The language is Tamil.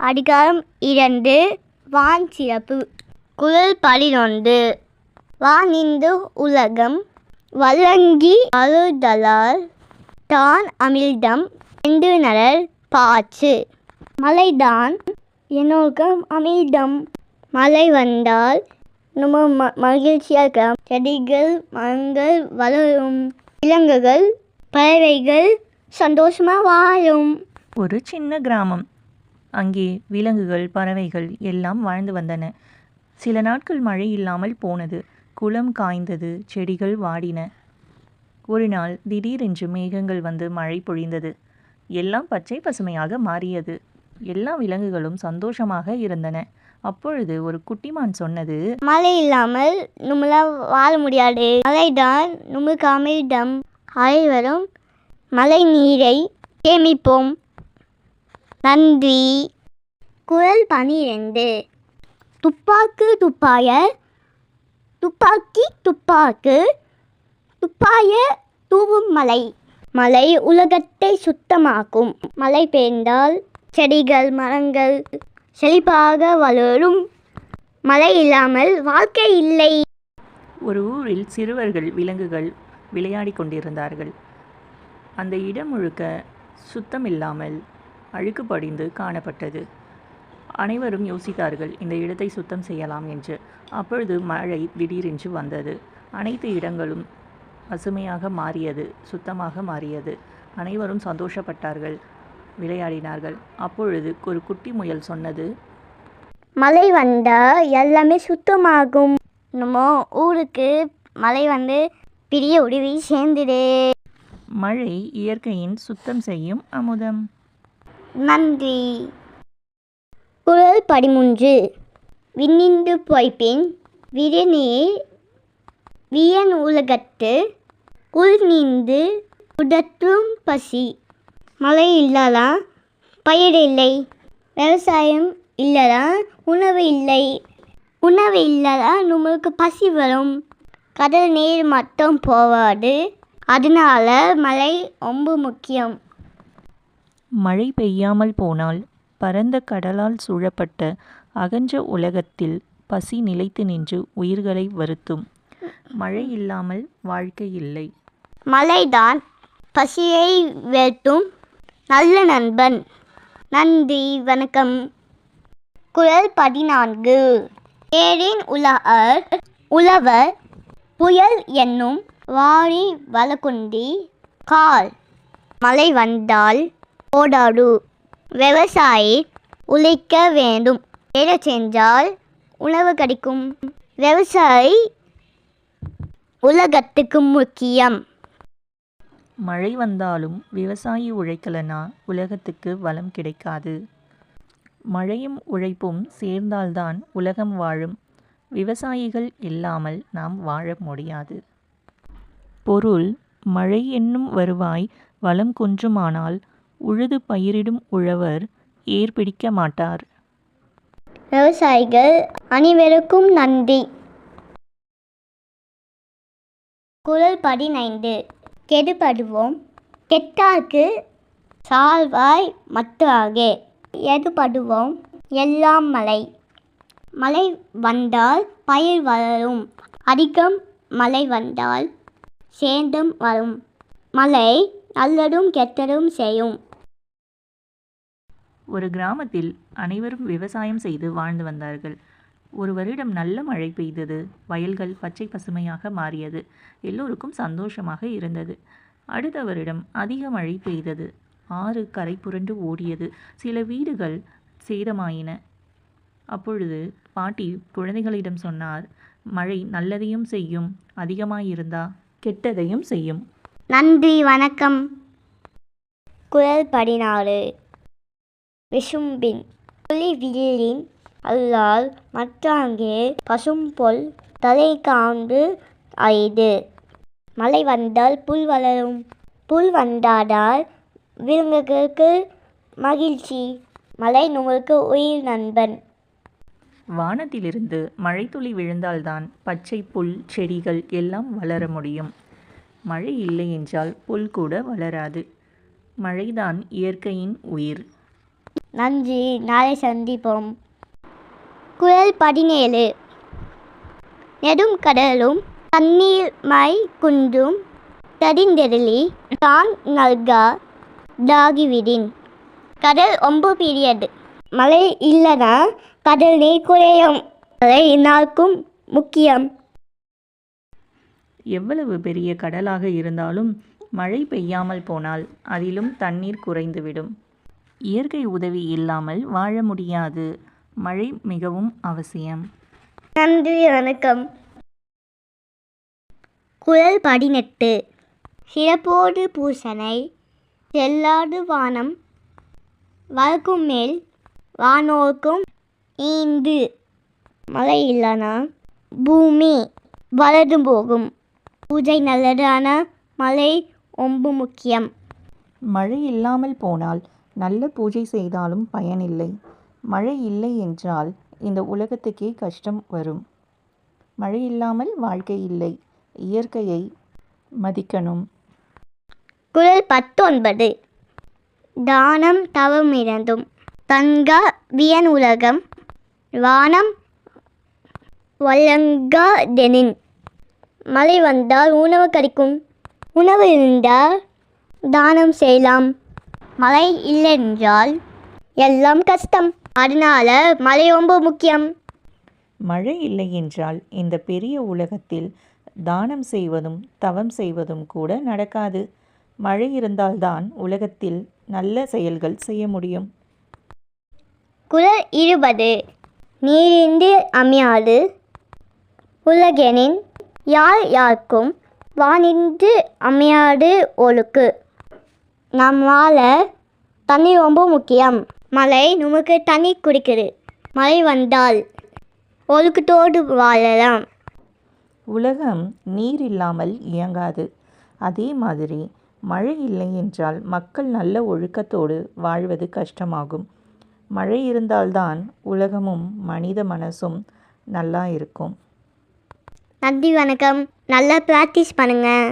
அதிகாரம் இரண்டு வான் சிறப்பு. குரல் பதினொன்று வானிந்து உலகம். வழங்கி அழுதலால் தான் அமிழ்தம். என்று நலர் பாச்சு. மலைதான் என்னோகம் அமிழ்தம். மழை வந்தால் நம்ம ம மகிழ்ச்சியாக இருக்கலாம். செடிகள் மரங்கள் வளரும். விலங்குகள் பறவைகள் சந்தோஷமாக வாழும். ஒரு சின்ன கிராமம். அங்கே விலங்குகள் பறவைகள் எல்லாம் வாழ்ந்து வந்தன. சில நாட்கள் மழை இல்லாமல் போனது. குளம் காய்ந்தது செடிகள் வாடின. ஒரு நாள் திடீரென்று மேகங்கள் வந்து மழை பொழிந்தது. எல்லாம் பச்சை பசுமையாக மாறியது. எல்லா விலங்குகளும் சந்தோஷமாக இருந்தன. அப்பொழுது ஒரு குட்டிமான் சொன்னது மழை இல்லாமல் நம்மளால் வாழ முடியாது. மழைதான் நமக்கு அமிழ்தம் அனைவரும் மழை நீரை சேமிப்போம். நன்றி. குரல் பனிரெண்டு. துப்பாக்கு துப்பாய துப்பாக்கி துப்பாக்கு துப்பாய தூவும் மலை. மலை உலகத்தை சுத்தமாக்கும். மழை பெய்ந்தால் செடிகள் மரங்கள் செழிப்பாக வளரும். மழை இல்லாமல் வாழ்க்கை இல்லை. ஒரு ஊரில் சிறுவர்கள் விலங்குகள் விளையாடி கொண்டிருந்தார்கள். அந்த இடம் முழுக்க சுத்தமில்லாமல் அழுக்கு படிந்து காணப்பட்டது. அனைவரும் யோசித்தார்கள் இந்த இடத்தை சுத்தம் செய்யலாம் என்று. அப்பொழுது மழை திடீரென்று வந்தது. அனைத்து இடங்களும் பசுமையாக மாறியது சுத்தமாக மாறியது. அனைவரும் சந்தோஷப்பட்டார்கள் விளையாடினார்கள். அப்பொழுது ஒரு குட்டி முயல் சொன்னது மழை வந்தால் எல்லாமே சுத்தமாகும். நம்ம ஊருக்கு மழை வந்து பெரிய உதவி சேர்ந்துடு மழை இயற்கையின் சுத்தம் செய்யும் அமுதம். நன்றி. குரல் பதிமூன்று விண்ணின்று பொய்ப்பின். விரநீர் வியன் உலகத்து. உள் நீந்து. உடற்றும் பசி. மழை இல்லாதா பயிர் இல்லை. விவசாயம் இல்லைனா உணவு இல்லை. உணவு இல்லைனா நம்மளுக்கு பசி வரும். கடல் நீர் மட்டும் போகாது. அதனால மழை ரொம்ப முக்கியம். மழை பெய்யாமல் போனால் பரந்த கடலால் சூழப்பட்ட அகன்ற உலகத்தில் பசி நிலைத்து நின்று உயிர்களை வருத்தும். மழை இல்லாமல் வாழ்க்கை இல்லை. மழைதான் பசியை வெட்டும். நல்ல நண்பன். நன்றி வணக்கம். குரல் பதினான்கு. ஏரின் உலகர் உழவர் புயல் என்னும் வாரி வளக்குண்டி கால். மழை வந்தால் ஓடாடு விவசாயி உழைக்க வேண்டும். வேலை செஞ்சால் உணவு கிடைக்கும். விவசாயி உலகத்துக்கு முக்கியம். மழை வந்தாலும் விவசாயி உழைக்கலனா உலகத்துக்கு வளம் கிடைக்காது. மழையும் உழைப்பும் சேர்ந்தால்தான் உலகம் வாழும். விவசாயிகள் இல்லாமல் நாம் வாழ முடியாது. பொருள் மழை என்னும் வருவாய் வளம் குன்றுமானால் உழுது பயிரிடும் உழவர் ஏர் பிடிக்க மாட்டார். விவசாயிகள் அனைவருக்கும் நன்றி. குரல் பதினைந்து. கெடுபடுவோம். கெட்டார்க்கு சால்வாய் மத்தாகே. எதுபடுவோம் எல்லாம் மழை. மழை வந்தால் பயிர் வளரும். அதிகம் மழை வந்தால் சேர்ந்தும் வரும். மழை நல்லதும் கெட்டதும் செய்யும். ஒரு கிராமத்தில் அனைவரும் விவசாயம் செய்து வாழ்ந்து வந்தார்கள். ஒரு வருடம் நல்ல மழை பெய்தது. வயல்கள் பச்சை பசுமையாக மாறியது. எல்லோருக்கும் சந்தோஷமாக இருந்தது. அடுத்த வருடம் அதிக மழை பெய்தது. ஆறு கரை புரண்டு ஓடியது. சில வீடுகள் சேதமாயின. அப்பொழுது பாட்டி குழந்தைகளிடம் சொன்னார் மழை நல்லதையும் செய்யும். அதிகமாயிருந்தா கெட்டதையும் செய்யும். நன்றி வணக்கம். குரல் பதினாறு. விசும்பின் புலி வில்லின் அல்லால் மற்றாங்கே பசும்பொல் தலை காண்டு ஐது. மழை வந்தால் புல் வளரும். புல் வந்தாதால் விலங்குகளுக்கு மகிழ்ச்சி. மழை நம்மளுக்கு உயிர் நண்பன். வானத்திலிருந்து மழைத்துளி விழுந்தால்தான் பச்சை புல் செடிகள் எல்லாம் வளர முடியும். மழை இல்லை என்றால் புல் கூட வளராது. மழைதான் இயற்கையின் உயிர். நன்றி. நாளை சந்திப்போம். குரல் பதினேழு. நெடும் கடலும் தண்ணீர் மை குன்றும் தடிந்தெருளி தான் நல்கா தாகிவிடின். கடல் ஒம்பு பீரியடு. மழை இல்லைனா கடல் நீர் குறையும் மழை நாளுக்கும் முக்கியம். எவ்வளவு பெரிய கடலாக இருந்தாலும் மழை பெய்யாமல் போனால் அதிலும் தண்ணீர் குறைந்துவிடும். இயற்கை உதவி இல்லாமல் வாழ முடியாது. மழை மிகவும் அவசியம். நன்றி வணக்கம். குரல் பதினெட்டு சிறப்போடு பூசனை. செல்லாது வானம். வழக்கும் மேல் வானோர்க்கும் ஈந்து மழை இல்லைனா பூமி வளர்ந்து போகும். பூஜை நல்லது ஆனால் மழை ரொம்ப முக்கியம். மழை இல்லாமல் போனால் நல்ல பூஜை செய்தாலும் பயனில்லை. மழை இல்லை என்றால் இந்த உலகத்துக்கே கஷ்டம் வரும். மழை இல்லாமல் வாழ்க்கை இல்லை. இயற்கையை மதிக்கணும். குரல் பத்தொன்பது. தானம் தவம் இறந்தும் தன்கா வியன் உலகம். வானம் வழங்காதெனின் மழை வந்தால் உணவு கிடைக்கும் உணவு இருந்தால் தானம் செய்யலாம். மழை இல்லை என்றால் எல்லாம் கஷ்டம். அதனால மழை ரொம்ப முக்கியம். மழை இல்லை என்றால் இந்த பெரிய உலகத்தில் தானம் செய்வதும் தவம் செய்வதும் கூட நடக்காது. மழை இருந்தால்தான் உலகத்தில் நல்ல செயல்கள் செய்ய முடியும். குரல் இருபது. நீரின்றி அமையாது. உலகெனின் யார் யாருக்கும் வானின்று அமையாது ஒழுக்கு. நம் வாழ தண்ணி ரொம்ப முக்கியம். மழை நமக்கு தண்ணி குடிக்குது. மழை வந்தால் ஒழுக்கத்தோடு வாழலாம். உலகம் நீர் இல்லாமல் இயங்காது. அதே மாதிரி மழை இல்லை என்றால் மக்கள் நல்ல ஒழுக்கத்தோடு வாழ்வது கஷ்டமாகும். மழை இருந்தால்தான் உலகமும் மனித மனசும் நல்லா இருக்கும். நன்றி வணக்கம். நல்லா ப்ராக்டிஸ் பண்ணுங்கள்